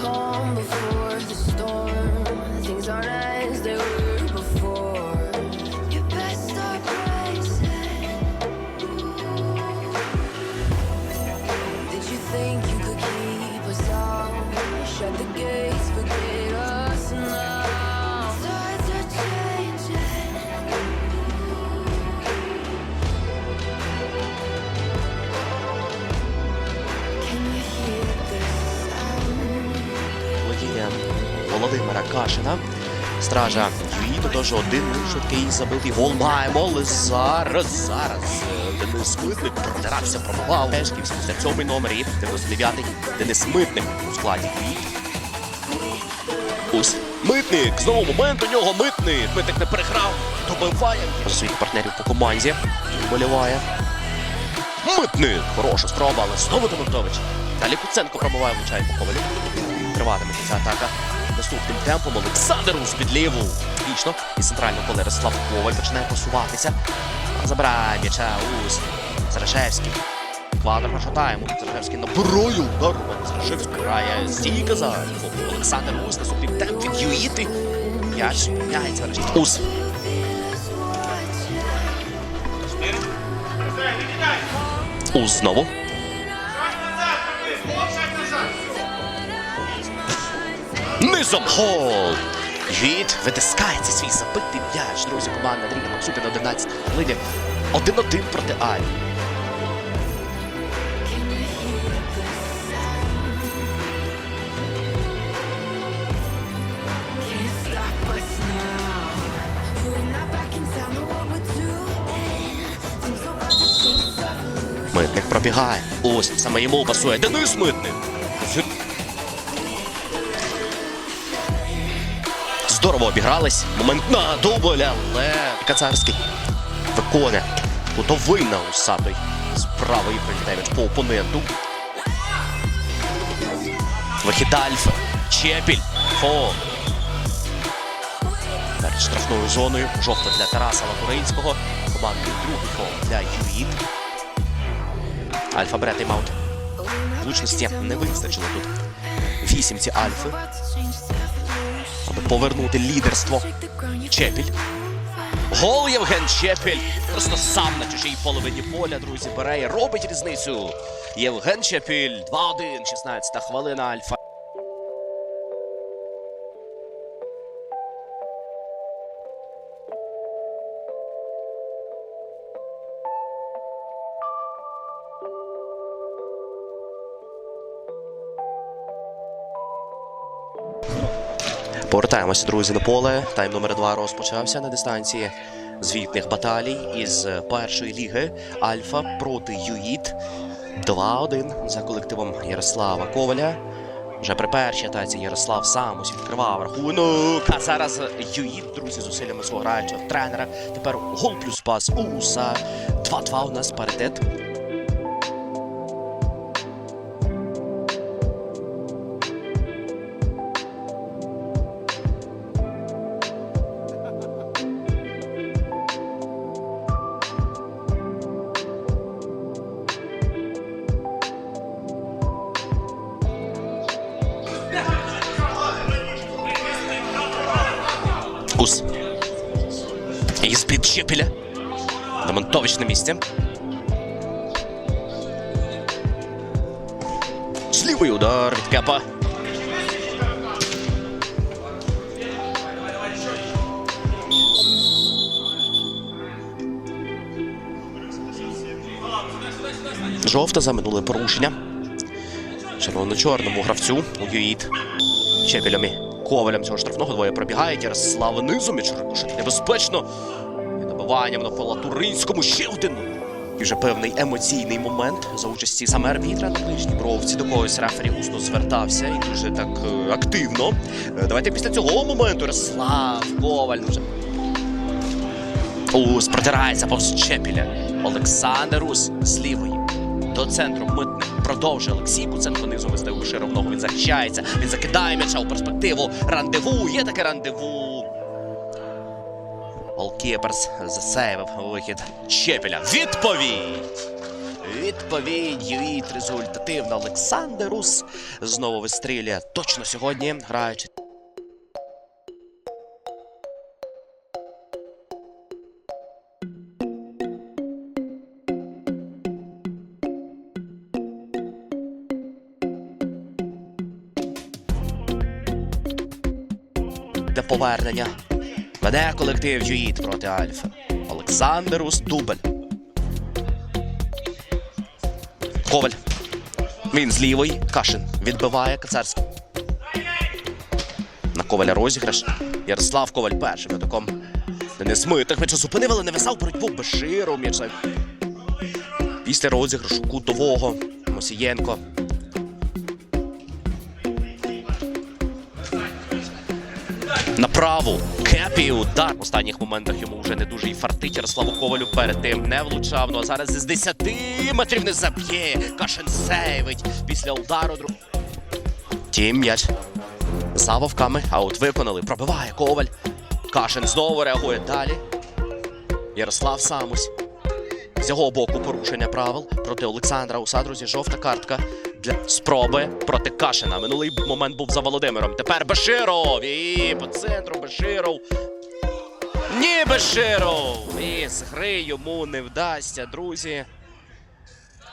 calm before the storm. Things aren't as they were Володимира Кашина. Стража Юїду теж один швидкий забитий гол. Маємо, зараз, зараз. е, Денис Митник протирався, пробував. Пешків, 77-й номер і 99-й Денис Митник у складі Ось Митник. Знову момент у нього Митник. Митник не переграв. Добиває. Своїх партнерів по команді. Вболіває. Митник. Хороша спроба, але знову Демонтович. Далі Куценко пробиває, влучає по ковалю. Триватиме ця атака. Наступним темпом Олександр Ус під ліву. Вічно. І центрального поля Ярослав Коваль починає посуватися. Забирає м'яча Ус. Зарашевський. Квадр тайму. Зарашевський набирає удар. Зарашевський грає стійка за Олександр Ус. Наступний темп від Юїти. М'яч міняється. Ус. Ус знову. Низом гол! Від витискається свій забитий м'яч. Друзі, команда Андрія Максюти на 11 хвилині. 1-1 проти Алі. Митник пробігає. Ось саме йому пасує Денис Митник. Здорово обігрались. Момент на дубль, але Кацарський виконує кутовий на усатий. З правої прилітає по опоненту. Вихід Альфа. Чепіль. Фол. Перед штрафною зоною. Жовта для Тараса Латуринського. Командний другий фол для Юїд. Альфа бере тайм-аут. Влучності не вистачило тут. Вісімці Альфи, повернути лідерство. Чепіль. Гол Євген Чепіль. Просто сам на чужій половині поля, друзі, бере і робить різницю. Євген Чепіль. 2-1, 16 хвилина Альфа. Повертаємося, друзі, на поле. Тайм номер 2 розпочався на дистанції звітних баталій із першої ліги Альфа проти Юїд. 2-1 за колективом Ярослава Коваля. Вже при першій атаці Ярослав сам ось відкривав рахунок. А зараз Юїд, друзі, зусиллями свого граючого тренера. Тепер гол плюс пас Уса. 2-2 у нас паритет. Ус. Із-під Чепеля. Демонтович на місці. Злівий удар від Кепа. Жовта за минуле порушення. Червоно-чорному гравцю у Юїд. Чепелем і ковалем цього штрафного двоє пробігають. Ярослава низом і Чорношит небезпечно. І добиванням навколо Туринському ще один. І вже певний емоційний момент за участі саме арбітра на ближній бровці. До когось рефері усно звертався і дуже так е, активно. Е, Давайте після цього моменту Ярослав Коваль вже. Ус протирається повз Чепіля. Олександр Ус з лівої. До центру митник продовжує Олексій Куценко низу із даю ногу. Він захищається. Він закидає м'яча у перспективу. Рандеву. Є таке рандеву. Голкіперс засейвив вихід Чепеля. Відповідь! відповідь Юїт результативно. Олександр Рус знову вистрілює точно сьогодні, граючи. Для повернення. Веде колектив Юїт проти Альфа. Олександр Рус. Коваль. Він з лівої. Кашин відбиває Кацарський. На Коваля розіграш. Ярослав Коваль першим атаком. Денис Митих м'яча зупинив, але не висав боротьбу Беширов м'яч. Після розіграшу кутового Мосієнко. Направо. Кепі удар. В останніх моментах йому вже не дуже і фартить. Ярославу Ковалю перед тим не влучав. Ну а зараз із 10 метрів не заб'є. Кашин сейвить після удару. друг. Тім м'яч. За вовками. Аут виконали. Пробиває Коваль. Кашин знову реагує далі. Ярослав Самусь. З його боку порушення правил проти Олександра Уса, друзі, жовта картка для спроби проти Кашина. Минулий момент був за Володимиром. Тепер Беширов. І по центру Беширов. Ні, Беширов! І з гри йому не вдасться, друзі.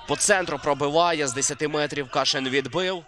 По центру пробиває з 10 метрів. Кашин відбив.